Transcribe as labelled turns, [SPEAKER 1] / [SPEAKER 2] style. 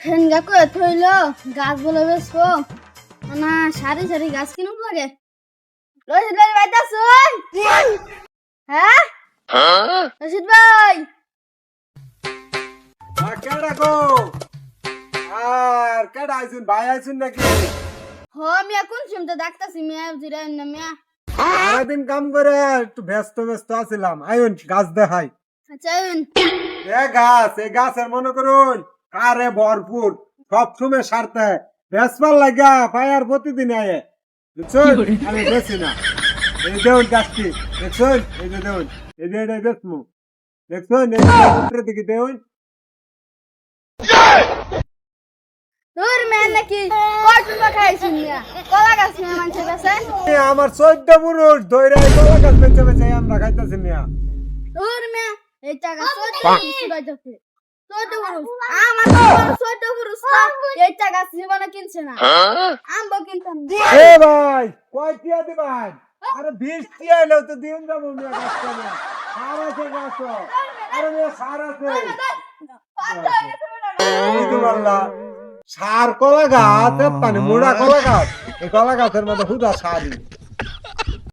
[SPEAKER 1] হেঙ্গা করে থইল গাছ বলে বেসবো না সারি সারি গাছ লাগে। রশিদ ভাই বাইতে আসুন হ্যাঁ? রশিদ ভাই!
[SPEAKER 2] আর কেডা গো আর কেডা আইছুন ভাই আইছুন নাকি?
[SPEAKER 1] হ মিয়া কোন শুনতে ডাকতাছি? মিয়া জিরা না মিয়া।
[SPEAKER 2] সারাদিন কাম করে একটু ব্যস্ত ব্যস্ত আছিলাম। আইন গাছ দেখাই।
[SPEAKER 1] আচ্ছা
[SPEAKER 2] এ গাছ এই গাছের মনে করুন। কারে ভরপুর সব সময় সারতে। বেসবার লাগা পায়ার প্রতিদিন আয়ে। বুঝছেন আমি বেশি না। এই দেউন গাছটি দেখছেন এই যে দেউন। এই যে এটা বেসমু। দেখছেন এই দিকে দেউন। আমার চোদ্দ পুরুষ দৈরা কলা গাছ বেঁচে বেঁচে আমরা খাইতেছি মিয়া।
[SPEAKER 1] চোদ্দ পুরুষ। আমার তো বড় চোদ্দ পুরুষ না এই টাকা জীবনে কিনছে না। আমবো কিনতাম।
[SPEAKER 2] এ ভাই কয় টিয়া দিবেন? আরে বিশ টিয়া তো দিন যাব মিয়া গাছটা মিয়া সার আছে গাছ আরে মিয়া সার আছে। এই তো বললাম, সার কলা গাছ মানে মুড়া কলা গাছ। এই কলা গাছের মধ্যে হুদা সারি